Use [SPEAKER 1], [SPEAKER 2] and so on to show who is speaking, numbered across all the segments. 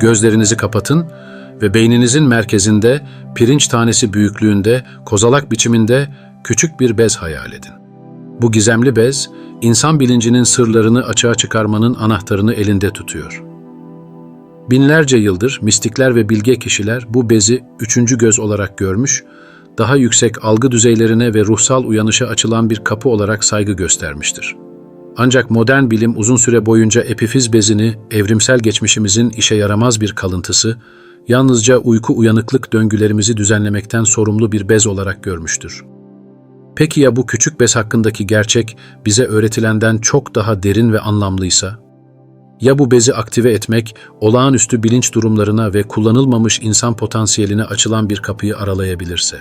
[SPEAKER 1] Gözlerinizi kapatın ve beyninizin merkezinde pirinç tanesi büyüklüğünde, kozalak biçiminde küçük bir bez hayal edin. Bu gizemli bez, insan bilincinin sırlarını açığa çıkarmanın anahtarını elinde tutuyor. Binlerce yıldır mistikler ve bilge kişiler bu bezi üçüncü göz olarak görmüş, daha yüksek algı düzeylerine ve ruhsal uyanışa açılan bir kapı olarak saygı göstermiştir. Ancak modern bilim uzun süre boyunca epifiz bezini evrimsel geçmişimizin işe yaramaz bir kalıntısı, yalnızca uyku uyanıklık döngülerimizi düzenlemekten sorumlu bir bez olarak görmüştür. Peki ya bu küçük bez hakkındaki gerçek bize öğretilenden çok daha derin ve anlamlıysa? Ya bu bezi aktive etmek, olağanüstü bilinç durumlarına ve kullanılmamış insan potansiyeline açılan bir kapıyı aralayabilirse?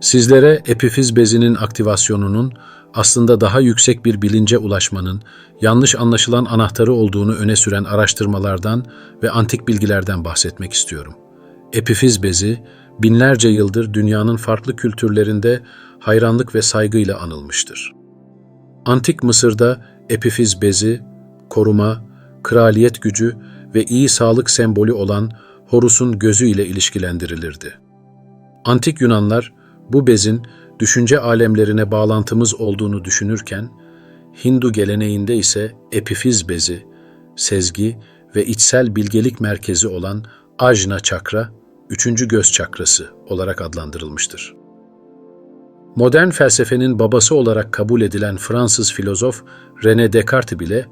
[SPEAKER 1] Sizlere epifiz bezinin aktivasyonunun aslında daha yüksek bir bilince ulaşmanın, yanlış anlaşılan anahtarı olduğunu öne süren araştırmalardan ve antik bilgilerden bahsetmek istiyorum. Epifiz bezi, binlerce yıldır dünyanın farklı kültürlerinde hayranlık ve saygıyla anılmıştır. Antik Mısır'da epifiz bezi, koruma, kraliyet gücü ve iyi sağlık sembolü olan Horus'un gözü ile ilişkilendirilirdi. Antik Yunanlar bu bezin düşünce alemlerine bağlantımız olduğunu düşünürken, Hindu geleneğinde ise epifiz bezi, sezgi ve içsel bilgelik merkezi olan Ajna çakra, üçüncü göz çakrası olarak adlandırılmıştır. Modern felsefenin babası olarak kabul edilen Fransız filozof René Descartes bile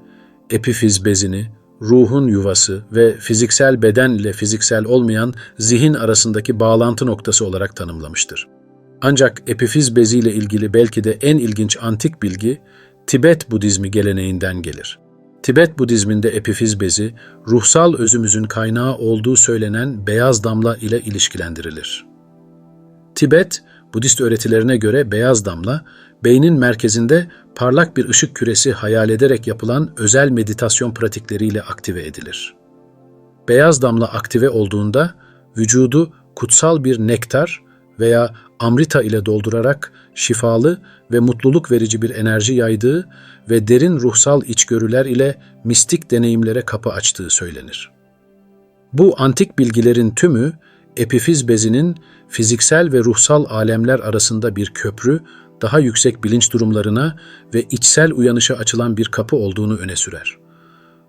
[SPEAKER 1] epifiz bezini, ruhun yuvası ve fiziksel beden ile fiziksel olmayan zihin arasındaki bağlantı noktası olarak tanımlamıştır. Ancak epifiz beziyle ilgili belki de en ilginç antik bilgi Tibet Budizmi geleneğinden gelir. Tibet Budizminde epifiz bezi, ruhsal özümüzün kaynağı olduğu söylenen beyaz damla ile ilişkilendirilir. Tibet, Budist öğretilerine göre beyaz damla, beynin merkezinde parlak bir ışık küresi hayal ederek yapılan özel meditasyon pratikleriyle aktive edilir. Beyaz damla aktive olduğunda vücudu kutsal bir nektar veya amrita ile doldurarak şifalı ve mutluluk verici bir enerji yaydığı ve derin ruhsal içgörüler ile mistik deneyimlere kapı açtığı söylenir. Bu antik bilgilerin tümü epifiz bezinin fiziksel ve ruhsal alemler arasında bir köprü, daha yüksek bilinç durumlarına ve içsel uyanışa açılan bir kapı olduğunu öne sürer.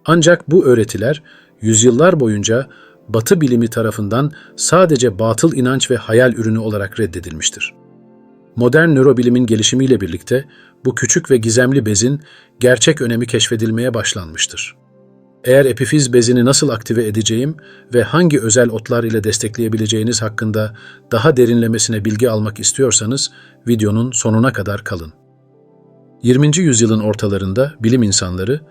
[SPEAKER 1] Ancak bu öğretiler yüzyıllar boyunca Batı bilimi tarafından sadece batıl inanç ve hayal ürünü olarak reddedilmiştir. Modern nörobilimin gelişimiyle birlikte bu küçük ve gizemli bezin gerçek önemi keşfedilmeye başlanmıştır. Eğer epifiz bezini nasıl aktive edeceğim ve hangi özel otlar ile destekleyebileceğiniz hakkında daha derinlemesine bilgi almak istiyorsanız videonun sonuna kadar kalın. 20. yüzyılın ortalarında bilim insanları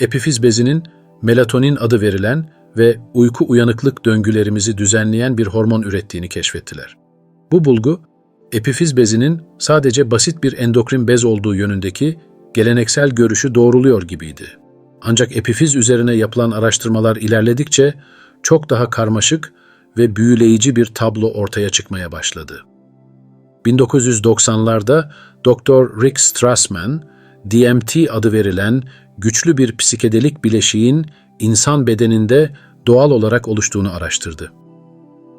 [SPEAKER 1] epifiz bezinin melatonin adı verilen ve uyku uyanıklık döngülerimizi düzenleyen bir hormon ürettiğini keşfettiler. Bu bulgu, epifiz bezinin sadece basit bir endokrin bez olduğu yönündeki geleneksel görüşü doğruluyor gibiydi. Ancak epifiz üzerine yapılan araştırmalar ilerledikçe çok daha karmaşık ve büyüleyici bir tablo ortaya çıkmaya başladı. 1990'larda Dr. Rick Strassman, DMT adı verilen güçlü bir psikedelik bileşiğin insan bedeninde doğal olarak oluştuğunu araştırdı.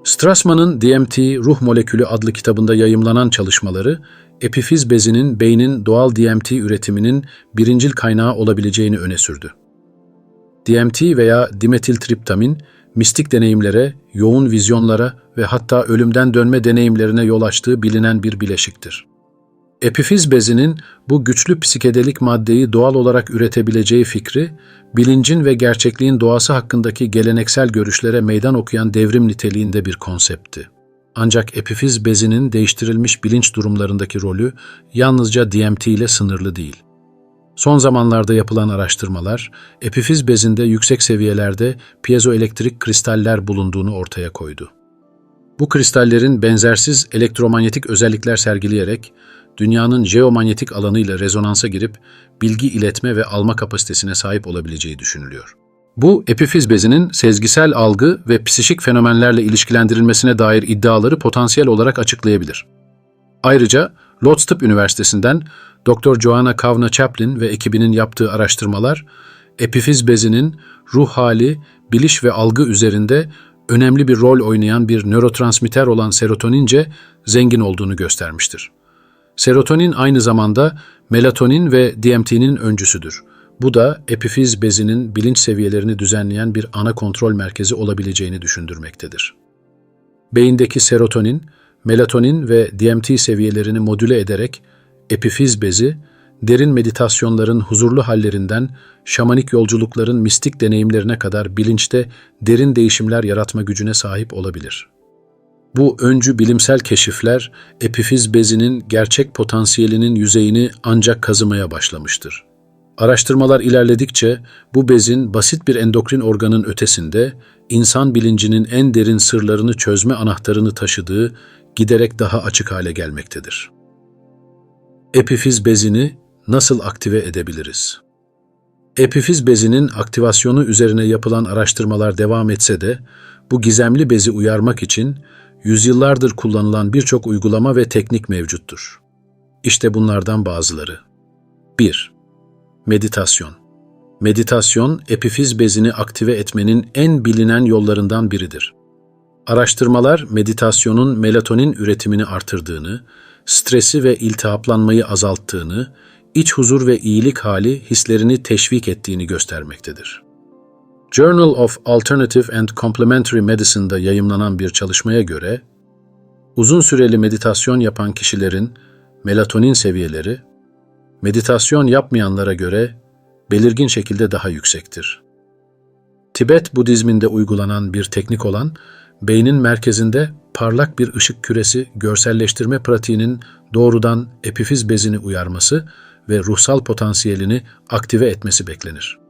[SPEAKER 1] Strassman'ın DMT Ruh Molekülü adlı kitabında yayımlanan çalışmaları, epifiz bezinin beynin doğal DMT üretiminin birincil kaynağı olabileceğini öne sürdü. DMT veya dimetiltriptamin, mistik deneyimlere, yoğun vizyonlara ve hatta ölümden dönme deneyimlerine yol açtığı bilinen bir bileşiktir. Epifiz bezinin bu güçlü psikedelik maddeyi doğal olarak üretebileceği fikri, bilincin ve gerçekliğin doğası hakkındaki geleneksel görüşlere meydan okuyan devrim niteliğinde bir konseptti. Ancak epifiz bezinin değiştirilmiş bilinç durumlarındaki rolü yalnızca DMT ile sınırlı değil. Son zamanlarda yapılan araştırmalar, epifiz bezinde yüksek seviyelerde piezoelektrik kristaller bulunduğunu ortaya koydu. Bu kristallerin benzersiz elektromanyetik özellikler sergileyerek dünyanın jeomanyetik alanıyla rezonansa girip bilgi iletme ve alma kapasitesine sahip olabileceği düşünülüyor. Bu epifiz bezinin sezgisel algı ve psişik fenomenlerle ilişkilendirilmesine dair iddiaları potansiyel olarak açıklayabilir. Ayrıca Lodz Tıp Üniversitesi'nden Dr. Joanna Kavna Chaplin ve ekibinin yaptığı araştırmalar, epifiz bezinin ruh hali, biliş ve algı üzerinde önemli bir rol oynayan bir nörotransmitter olan serotonince zengin olduğunu göstermiştir. Serotonin aynı zamanda melatonin ve DMT'nin öncüsüdür. Bu da epifiz bezinin bilinç seviyelerini düzenleyen bir ana kontrol merkezi olabileceğini düşündürmektedir. Beyindeki serotonin, melatonin ve DMT seviyelerini modüle ederek epifiz bezi, derin meditasyonların huzurlu hallerinden şamanik yolculukların mistik deneyimlerine kadar bilinçte derin değişimler yaratma gücüne sahip olabilir. Bu öncü bilimsel keşifler epifiz bezinin gerçek potansiyelinin yüzeyini ancak kazımaya başlamıştır. Araştırmalar ilerledikçe bu bezin basit bir endokrin organın ötesinde insan bilincinin en derin sırlarını çözme anahtarını taşıdığı giderek daha açık hale gelmektedir. Epifiz bezini nasıl aktive edebiliriz? Epifiz bezinin aktivasyonu üzerine yapılan araştırmalar devam etse de bu gizemli bezi uyarmak için yüzyıllardır kullanılan birçok uygulama ve teknik mevcuttur. İşte bunlardan bazıları. 1. Meditasyon. Meditasyon, epifiz bezini aktive etmenin en bilinen yollarından biridir. Araştırmalar meditasyonun melatonin üretimini artırdığını, stresi ve iltihaplanmayı azalttığını, iç huzur ve iyilik hali hislerini teşvik ettiğini göstermektedir. Journal of Alternative and Complementary Medicine'da yayımlanan bir çalışmaya göre, uzun süreli meditasyon yapan kişilerin melatonin seviyeleri, meditasyon yapmayanlara göre belirgin şekilde daha yüksektir. Tibet Budizminde uygulanan bir teknik olan, beynin merkezinde parlak bir ışık küresi görselleştirme pratiğinin doğrudan epifiz bezini uyarması ve ruhsal potansiyelini aktive etmesi beklenir.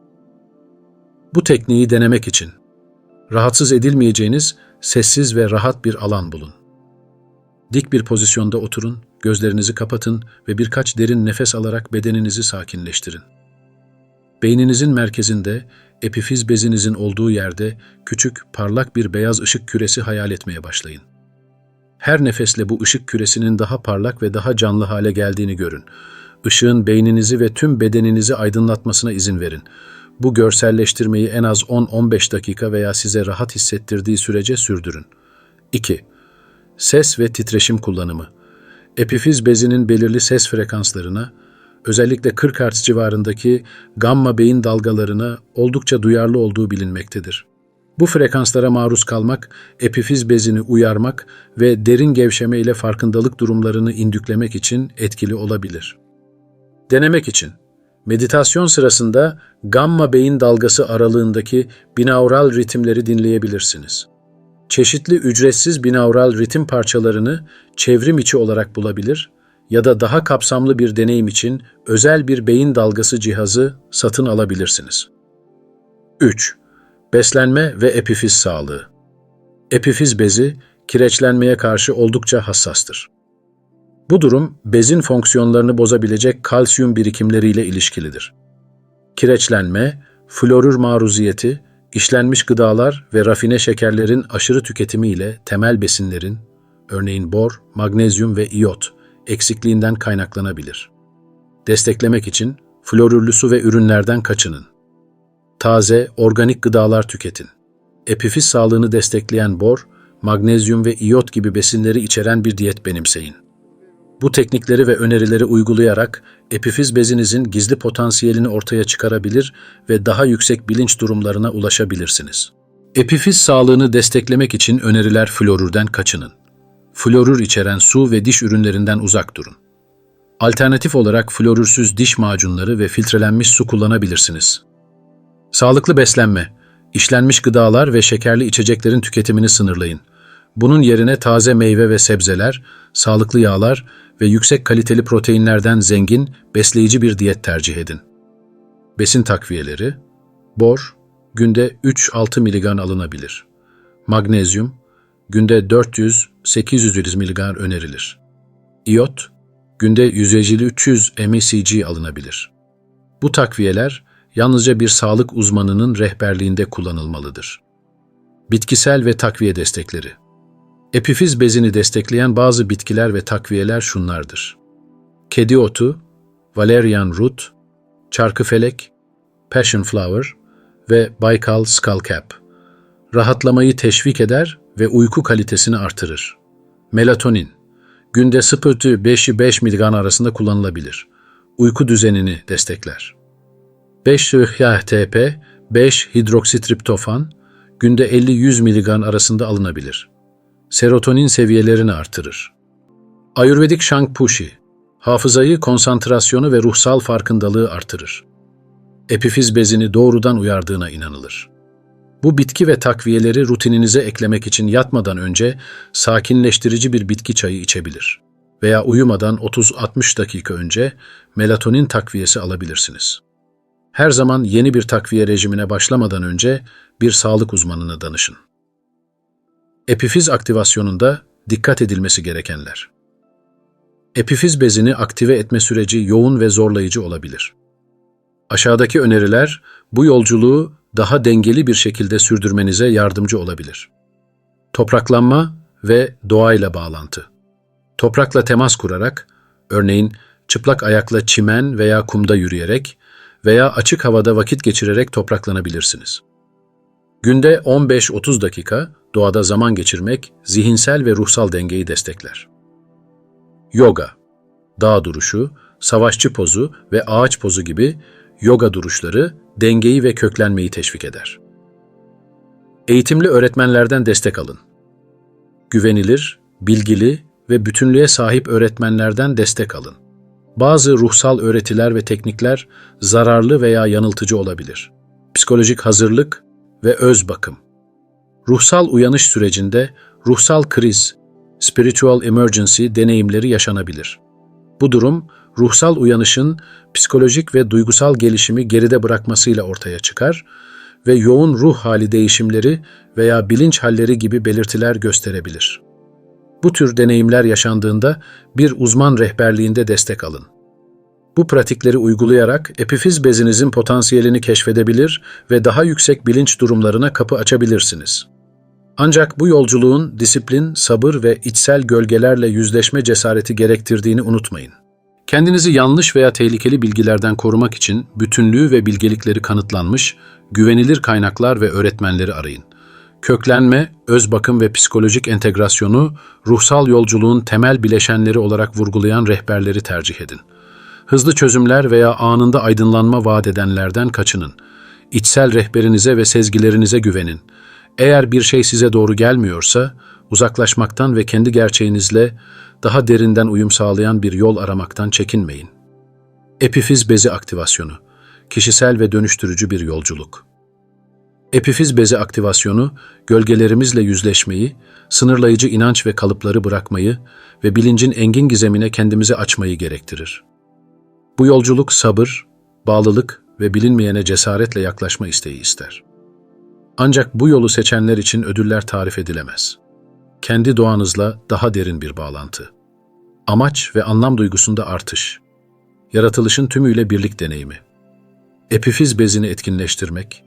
[SPEAKER 1] Bu tekniği denemek için rahatsız edilmeyeceğiniz sessiz ve rahat bir alan bulun. Dik bir pozisyonda oturun, gözlerinizi kapatın ve birkaç derin nefes alarak bedeninizi sakinleştirin. Beyninizin merkezinde, epifiz bezinizin olduğu yerde küçük, parlak bir beyaz ışık küresi hayal etmeye başlayın. Her nefesle bu ışık küresinin daha parlak ve daha canlı hale geldiğini görün. Işığın beyninizi ve tüm bedeninizi aydınlatmasına izin verin. Bu görselleştirmeyi en az 10-15 dakika veya size rahat hissettirdiği sürece sürdürün. 2. Ses ve titreşim kullanımı. Epifiz bezinin belirli ses frekanslarına, özellikle 40 Hz civarındaki gamma beyin dalgalarına oldukça duyarlı olduğu bilinmektedir. Bu frekanslara maruz kalmak, epifiz bezini uyarmak ve derin gevşeme ile farkındalık durumlarını indüklemek için etkili olabilir. Denemek için meditasyon sırasında gamma beyin dalgası aralığındaki binaural ritimleri dinleyebilirsiniz. Çeşitli ücretsiz binaural ritim parçalarını çevrim içi olarak bulabilir ya da daha kapsamlı bir deneyim için özel bir beyin dalgası cihazı satın alabilirsiniz. 3. Beslenme ve epifiz sağlığı. Epifiz bezi kireçlenmeye karşı oldukça hassastır. Bu durum bezin fonksiyonlarını bozabilecek kalsiyum birikimleriyle ilişkilidir. Kireçlenme, florür maruziyeti, işlenmiş gıdalar ve rafine şekerlerin aşırı tüketimi ile temel besinlerin, örneğin bor, magnezyum ve iyot, eksikliğinden kaynaklanabilir. Desteklemek için florürlü su ve ürünlerden kaçının. Taze, organik gıdalar tüketin. Epifiz sağlığını destekleyen bor, magnezyum ve iyot gibi besinleri içeren bir diyet benimseyin. Bu teknikleri ve önerileri uygulayarak epifiz bezinizin gizli potansiyelini ortaya çıkarabilir ve daha yüksek bilinç durumlarına ulaşabilirsiniz. Epifiz sağlığını desteklemek için öneriler florürden kaçının. Florür içeren su ve diş ürünlerinden uzak durun. Alternatif olarak florürsüz diş macunları ve filtrelenmiş su kullanabilirsiniz. Sağlıklı beslenme, işlenmiş gıdalar ve şekerli içeceklerin tüketimini sınırlayın. Bunun yerine taze meyve ve sebzeler, sağlıklı yağlar ve yüksek kaliteli proteinlerden zengin, besleyici bir diyet tercih edin. Besin takviyeleri, bor, günde 3-6 mg alınabilir. Magnezyum, günde 400-800 mg önerilir. İyot, günde 150-300 mcg alınabilir. Bu takviyeler yalnızca bir sağlık uzmanının rehberliğinde kullanılmalıdır. Bitkisel ve takviye destekleri Epifiz bezini destekleyen bazı bitkiler ve takviyeler şunlardır. Kedi otu, valerian root, çarkıfelek, Passion Flower ve Baykal Skull Cap. Rahatlamayı teşvik eder ve uyku kalitesini artırır. Melatonin. Günde 0-5'i 5 mg arasında kullanılabilir. Uyku düzenini destekler. 5 HTP, 5 hidroksitriptofan günde 50-100 mg arasında alınabilir. Serotonin seviyelerini artırır. Ayurvedik Shangpushi, hafızayı, konsantrasyonu ve ruhsal farkındalığı artırır. Epifiz bezini doğrudan uyardığına inanılır. Bu bitki ve takviyeleri rutininize eklemek için yatmadan önce sakinleştirici bir bitki çayı içebilir veya uyumadan 30-60 dakika önce melatonin takviyesi alabilirsiniz. Her zaman yeni bir takviye rejimine başlamadan önce bir sağlık uzmanına danışın. Epifiz aktivasyonunda dikkat edilmesi gerekenler. Epifiz bezini aktive etme süreci yoğun ve zorlayıcı olabilir. Aşağıdaki öneriler bu yolculuğu daha dengeli bir şekilde sürdürmenize yardımcı olabilir. Topraklanma ve doğayla bağlantı. Toprakla temas kurarak, örneğin çıplak ayakla çimen veya kumda yürüyerek veya açık havada vakit geçirerek topraklanabilirsiniz. Günde 15-30 dakika doğada zaman geçirmek zihinsel ve ruhsal dengeyi destekler. Yoga, dağ duruşu, savaşçı pozu ve ağaç pozu gibi yoga duruşları dengeyi ve köklenmeyi teşvik eder. Eğitimli öğretmenlerden destek alın. Güvenilir, bilgili ve bütünlüğe sahip öğretmenlerden destek alın. Bazı ruhsal öğretiler ve teknikler zararlı veya yanıltıcı olabilir. Psikolojik hazırlık ve öz bakım. Ruhsal uyanış sürecinde ruhsal kriz, spiritual emergency deneyimleri yaşanabilir. Bu durum ruhsal uyanışın psikolojik ve duygusal gelişimi geride bırakmasıyla ortaya çıkar ve yoğun ruh hali değişimleri veya bilinç halleri gibi belirtiler gösterebilir. Bu tür deneyimler yaşandığında bir uzman rehberliğinde destek alın. Bu pratikleri uygulayarak epifiz bezinizin potansiyelini keşfedebilir ve daha yüksek bilinç durumlarına kapı açabilirsiniz. Ancak bu yolculuğun disiplin, sabır ve içsel gölgelerle yüzleşme cesareti gerektirdiğini unutmayın. Kendinizi yanlış veya tehlikeli bilgilerden korumak için bütünlüğü ve bilgelikleri kanıtlanmış, güvenilir kaynaklar ve öğretmenleri arayın. Köklenme, öz bakım ve psikolojik entegrasyonu ruhsal yolculuğun temel bileşenleri olarak vurgulayan rehberleri tercih edin. Hızlı çözümler veya anında aydınlanma vaat edenlerden kaçının. İçsel rehberinize ve sezgilerinize güvenin. Eğer bir şey size doğru gelmiyorsa, uzaklaşmaktan ve kendi gerçeğinizle daha derinden uyum sağlayan bir yol aramaktan çekinmeyin. Epifiz bezi aktivasyonu, kişisel ve dönüştürücü bir yolculuk. Epifiz bezi aktivasyonu, gölgelerimizle yüzleşmeyi, sınırlayıcı inanç ve kalıpları bırakmayı ve bilincin engin gizemine kendimizi açmayı gerektirir. Bu yolculuk sabır, bağlılık ve bilinmeyene cesaretle yaklaşma isteği ister. Ancak bu yolu seçenler için ödüller tarif edilemez. Kendi doğanızla daha derin bir bağlantı. Amaç ve anlam duygusunda artış. Yaratılışın tümüyle birlik deneyimi. Epifiz bezini etkinleştirmek,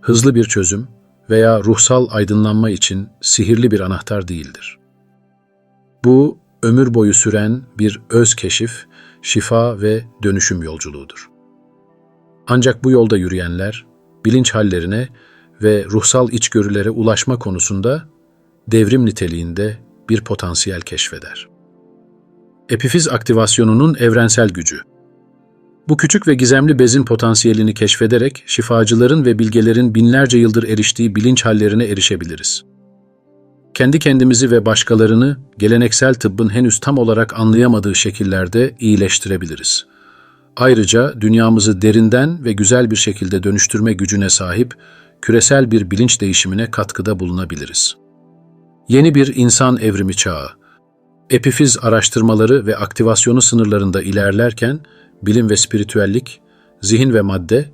[SPEAKER 1] hızlı bir çözüm veya ruhsal aydınlanma için sihirli bir anahtar değildir. Bu, ömür boyu süren bir öz keşif, şifa ve dönüşüm yolculuğudur. Ancak bu yolda yürüyenler, bilinç hallerine ve ruhsal içgörülere ulaşma konusunda devrim niteliğinde bir potansiyel keşfeder. Epifiz aktivasyonunun evrensel gücü bu küçük ve gizemli bezin potansiyelini keşfederek şifacıların ve bilgelerin binlerce yıldır eriştiği bilinç hallerine erişebiliriz. Kendi kendimizi ve başkalarını geleneksel tıbbın henüz tam olarak anlayamadığı şekillerde iyileştirebiliriz. Ayrıca dünyamızı derinden ve güzel bir şekilde dönüştürme gücüne sahip küresel bir bilinç değişimine katkıda bulunabiliriz. Yeni bir insan evrimi çağı, epifiz araştırmaları ve aktivasyonu sınırlarında ilerlerken, bilim ve spiritüellik, zihin ve madde,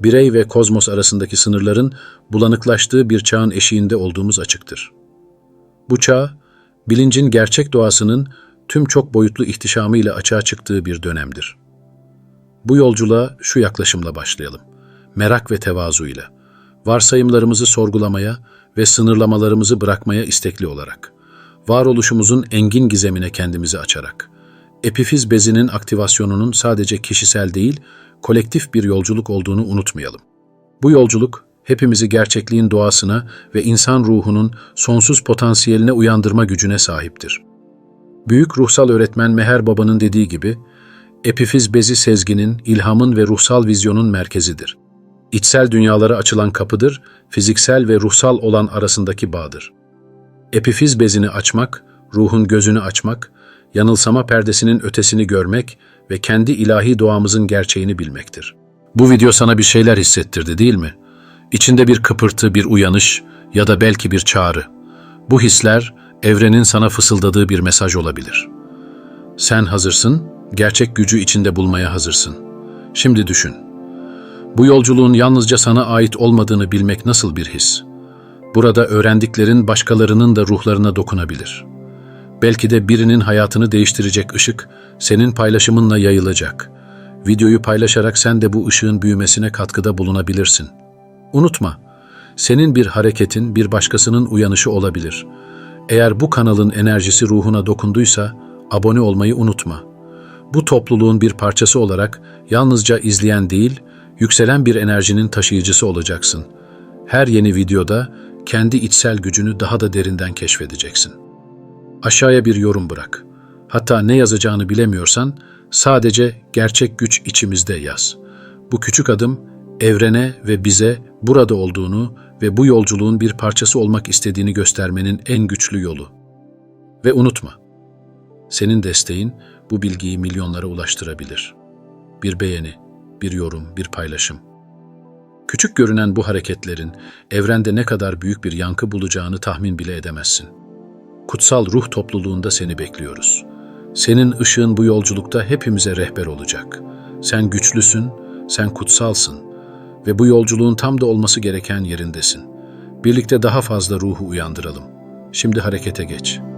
[SPEAKER 1] birey ve kozmos arasındaki sınırların bulanıklaştığı bir çağın eşiğinde olduğumuz açıktır. Bu çağ, bilincin gerçek doğasının tüm çok boyutlu ihtişamıyla açığa çıktığı bir dönemdir. Bu yolculuğa şu yaklaşımla başlayalım. Merak ve tevazuyla. Varsayımlarımızı sorgulamaya ve sınırlamalarımızı bırakmaya istekli olarak. Varoluşumuzun engin gizemine kendimizi açarak.'' epifiz bezinin aktivasyonunun sadece kişisel değil, kolektif bir yolculuk olduğunu unutmayalım. Bu yolculuk hepimizi gerçekliğin doğasına ve insan ruhunun sonsuz potansiyeline uyandırma gücüne sahiptir. Büyük ruhsal öğretmen Meher Baba'nın dediği gibi, epifiz bezi sezginin, ilhamın ve ruhsal vizyonun merkezidir. İçsel dünyalara açılan kapıdır, fiziksel ve ruhsal olan arasındaki bağdır. Epifiz bezini açmak, ruhun gözünü açmak, yanılsama perdesinin ötesini görmek ve kendi ilahi doğamızın gerçeğini bilmektir. Bu video sana bir şeyler hissettirdi değil mi? İçinde bir kıpırtı, bir uyanış ya da belki bir çağrı. Bu hisler evrenin sana fısıldadığı bir mesaj olabilir. Sen hazırsın, gerçek gücü içinde bulmaya hazırsın. Şimdi düşün. Bu yolculuğun yalnızca sana ait olmadığını bilmek nasıl bir his? Burada öğrendiklerin başkalarının da ruhlarına dokunabilir. Belki de birinin hayatını değiştirecek ışık senin paylaşımınla yayılacak. Videoyu paylaşarak sen de bu ışığın büyümesine katkıda bulunabilirsin. Unutma, senin bir hareketin bir başkasının uyanışı olabilir. Eğer bu kanalın enerjisi ruhuna dokunduysa abone olmayı unutma. Bu topluluğun bir parçası olarak yalnızca izleyen değil, yükselen bir enerjinin taşıyıcısı olacaksın. Her yeni videoda kendi içsel gücünü daha da derinden keşfedeceksin. Aşağıya bir yorum bırak. Hatta ne yazacağını bilemiyorsan sadece gerçek güç içimizde yaz. Bu küçük adım evrene ve bize burada olduğunu ve bu yolculuğun bir parçası olmak istediğini göstermenin en güçlü yolu. Ve unutma, senin desteğin bu bilgiyi milyonlara ulaştırabilir. Bir beğeni, bir yorum, bir paylaşım. Küçük görünen bu hareketlerin evrende ne kadar büyük bir yankı bulacağını tahmin bile edemezsin. Kutsal ruh topluluğunda seni bekliyoruz. Senin ışığın bu yolculukta hepimize rehber olacak. Sen güçlüsün, sen kutsalsın ve bu yolculuğun tam da olması gereken yerindesin. Birlikte daha fazla ruhu uyandıralım. Şimdi harekete geç.''